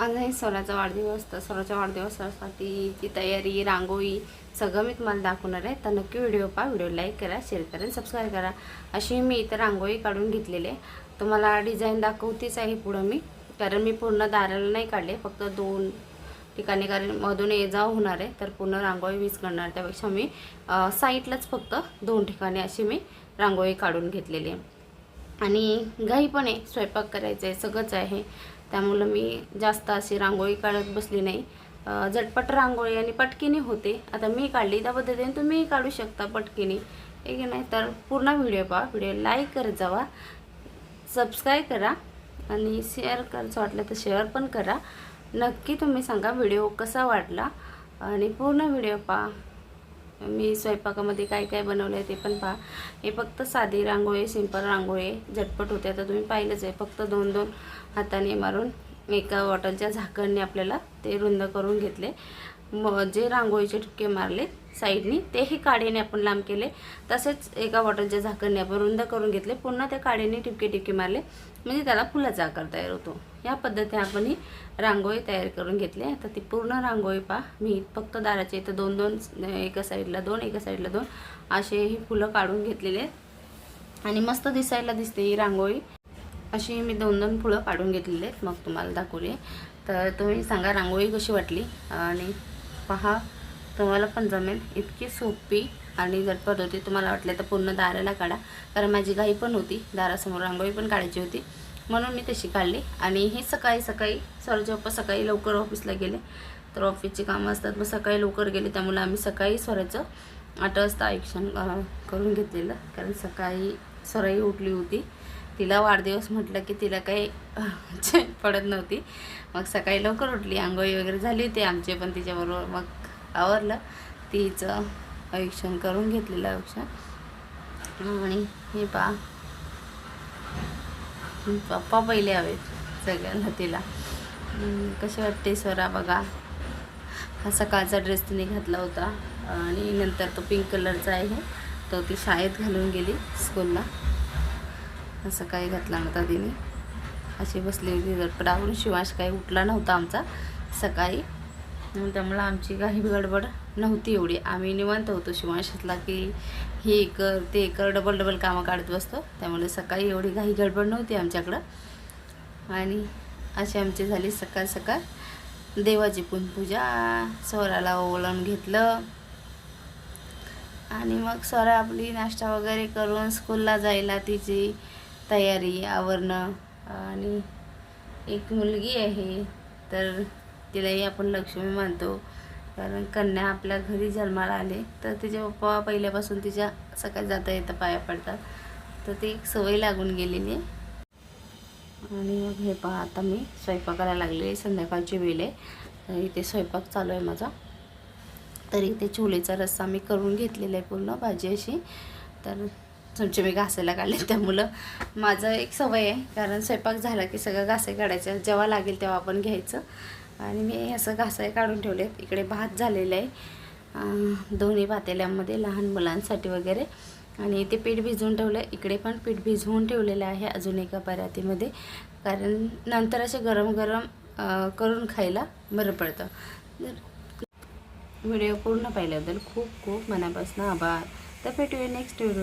आज आहे वाढदिवस तर सोलाच्या वाढदिवसासाठी ती तयारी रांगोळी सगळं मी तुम्हाला दाखवणार आहे. तर नक्की व्हिडिओ पहा व्हिडिओ लाईक करा शेअर करा आणि सबस्क्राईब करा. अशी मी इथं रांगोळी काढून घेतलेली आहे. तुम्हाला डिझाईन दाखवतेच आहे पुढं मी कारण मी पूर्ण दाराला नाही काढले फक्त दोन ठिकाणी कारण मधून ये जा होणार आहे तर पूर्ण रांगोळी वीज करणार त्यापेक्षा मी साईडलाच फक्त दोन ठिकाणी अशी मी रांगोळी काढून घेतलेली आहे. आणि घाई पण आहे स्वयंपाक करायचं आहे सगळंच आहे. त्यामुळं मी जास्त अशी रांगोळी काढत बसली नाही. झटपट रांगोळी आणि पटकीने होते. आता मी काढली त्या पद्धतीने तुम्हीही काढू शकता पटकीने. हे की नाही तर पूर्ण व्हिडिओ पहा. व्हिडिओ लाईक करत जावा सबस्क्राईब करा आणि शेअर करायचं वाटलं तर शेअर पण करा. नक्की तुम्ही सांगा व्हिडिओ कसा वाटला. आणि पूर्ण व्हिडिओ पहा. मी स्वयंपाकामध्ये काय काय बनवलं आहे ते पण पहा. हे फक्त साधी रांगोळी सिंपल रांगोळी झटपट होते. आता तुम्ही पाहिलंच आहे. फक्त दोन दोन हाताने मारून एका बॉटलच्या झाकणने आपल्याला ते रुंद करून घेतले. मग जे रांगोळीचे ठुपके मारले साईडनी तेही काडीने आपण लांब केले. तसेच एका बॉटलच्या झाकणने आपण रुंद करून घेतले. पुन्हा त्या काडीने टिपके टिपके मारले. म्हणजे त्याला फुलाचा आकार तयार होतो. या पद्धतीने आपण ही रांगोळी तयार करून घेतली आता ती पूर्ण रांगोळी पहा. मी फक्त दाराचे इथं दोन दोन एका साईडला दोन एका साईडला दोन असे ही फुलं काढून घेतलेले आहेत. आणि मस्त दिसायला दिसते ही रांगोळी. अशी मी दोन दोन फुलं काढून घेतलेली आहेत. मग तुम्हाला दाखवली. तर तुम्ही सांगा रांगोळी कशी वाटली? आणि पहा. तुम्हाला पण जमेल. इतकी सोपी आणि झटपट होती तुम्हाला वाटलं तर पूर्ण दाराला काढा. कारण माझी घाई पण होती. दारासमोर रांगोळी पण काढायची होती. म्हणून मी तशी काढली. आणि हे सकाळी सकाळी स्वराचे पप्पा सकाळी लवकर ऑफिसला गेले तर ऑफिसची कामं असतात. मग सकाळी लवकर गेले त्यामुळे आम्ही सकाळी स्वराचं आठ वाजता आयुष्यन करून घेतलेलं. कारण सकाळी स्वराई उठली होती. तिला वाढदिवस म्हटलं की तिला काही पडत नव्हती. मग सकाळी लवकर उठली. आंघोळी वगैरे झाली होती आमचे पण तिच्याबरोबर. मग आवरलं. तिचं आयुष्यन करून घेतलेलं आयुक्षण आणि हे पा पप्पा पहिले हवेत सगळ्यांना तिला. कसे वाटते स्वरा बघा. हा सकाळचा ड्रेस तिने घातला होता. आणि नंतर तो पिंक कलरचा आहे. तो ती शाळेत घालून गेली स्कूलला असं काही घातला नव्हता तिने. अशी बसली होती. झटपटावरून शिवाश काही उठला नव्हता आमचा. सकाळी त्यामुळं आमची काही गडबड नव्हती एवढी. आम्ही निवांत होतो शिवांशातला की हे कर ते कर डबल डबल कामं काढत बसतो. त्यामुळे सकाळी एवढी काही गडबड नव्हती आमच्याकडं. आणि अशी आमची झाली सकाळ सकाळ. देवाची पण पूजा स्वराला ओळण घेतलं. आणि मग स्वरा आपली नाश्ता वगैरे करून स्कूलला जायला तिची तयारी आवरणं. आणि एक मुलगी आहे तर तिलाही आपण लक्ष्मी मानतो. कारण कन्या आपल्या घरी जन्माला आले तर तिचे पप्पा पहिल्यापासून तिच्या सकाळी जाता येतं पाया पडतात. तर ती एक सवय लागून गेलेली आहे. आणि मग हे पहा आता मी स्वयंपाकाला लागले संध्याकाळची वेळ आहे. तर इथे स्वयंपाक चालू आहे माझा. तर इथे चुलीचा रस्सा मी करून घेतलेला आहे पूर्ण भाजी अशी. तर चमचे मी घासायला काढले त्यामुळं माझं एक सवय आहे कारण स्वयंपाक झाला की सगळं घासे काढायचं. जेव्हा लागेल तेव्हा आपण घ्यायचं. आणि मी असं घासाय काढून ठेवले इकडे भात झालेलं आहे. दोन्ही पातेल्यामध्ये लहान मुलांसाठी वगैरे. आणि ते पीठ भिजवून ठेवलं इकडे पण पीठ भिजवून ठेवलेलं आहे अजून एका परातीमध्ये. कारण नंतर असे गरम गरम करून खायला बरं पडतं. तर व्हिडिओ पूर्ण पाहिल्याबद्दल खूप खूप मनापासून आभार. तर भेटूया नेक्स्ट व्हिडिओ